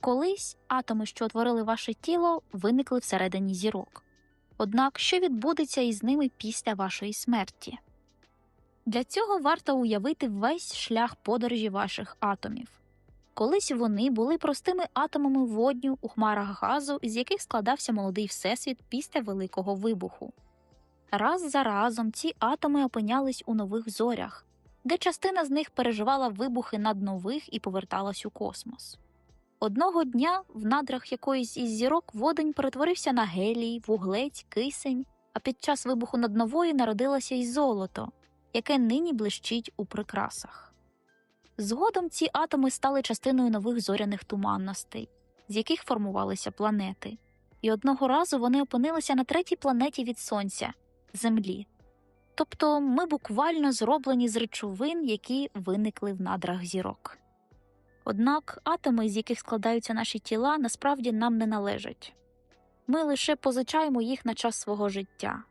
Колись атоми, що утворили ваше тіло, виникли всередині зірок. Однак, що відбудеться із ними після вашої смерті? Для цього варто уявити весь шлях подорожі ваших атомів. Колись вони були простими атомами водню у хмарах газу, з яких складався молодий всесвіт після Великого вибуху. Раз за разом ці атоми опинялись у нових зорях, де частина з них переживала вибухи наднових і поверталась у космос. Одного дня в надрах якоїсь із зірок водень перетворився на гелій, вуглець, кисень, а під час вибуху наднової народилося й золото, яке нині блищить у прикрасах. Згодом ці атоми стали частиною нових зоряних туманностей, з яких формувалися планети, і одного разу вони опинилися на третій планеті від Сонця Землі. Тобто ми буквально зроблені з речовин, які виникли в надрах зірок. Однак атоми, з яких складаються наші тіла, насправді нам не належать. Ми лише позичаємо їх на час свого життя.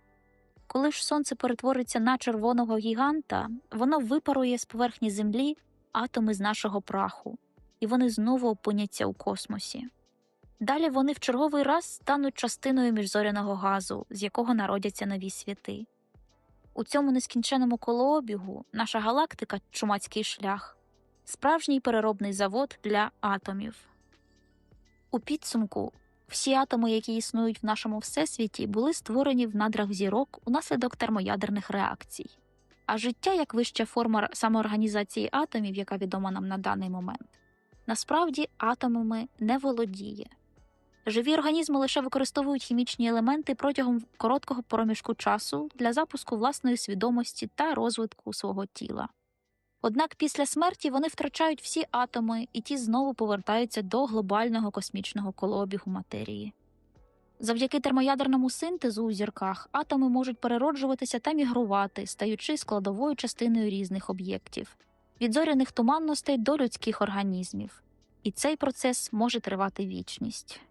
Коли ж сонце перетвориться на червоного гіганта, воно випарує з поверхні землі атоми з нашого праху, і вони знову опиняться у космосі. Далі вони в черговий раз стануть частиною міжзоряного газу, з якого народяться нові світи. У цьому нескінченому колообігу наша галактика чумацький шлях, справжній переробний завод для атомів. У підсумку всі атоми, які існують в нашому всесвіті, були створені в надрах зірок унаслідок термоядерних реакцій. А життя як вища форма самоорганізації атомів, яка відома нам на даний момент, насправді атомами не володіє. Живі організми лише використовують хімічні елементи протягом короткого проміжку часу для запуску власної свідомості та розвитку свого тіла. Однак після смерті вони втрачають всі атоми, і ті знову повертаються до глобального космічного колообігу матерії. Завдяки термоядерному синтезу у зірках атоми можуть перероджуватися та мігрувати, стаючи складовою частиною різних об'єктів від зоряних туманностей до людських організмів, і цей процес може тривати вічність.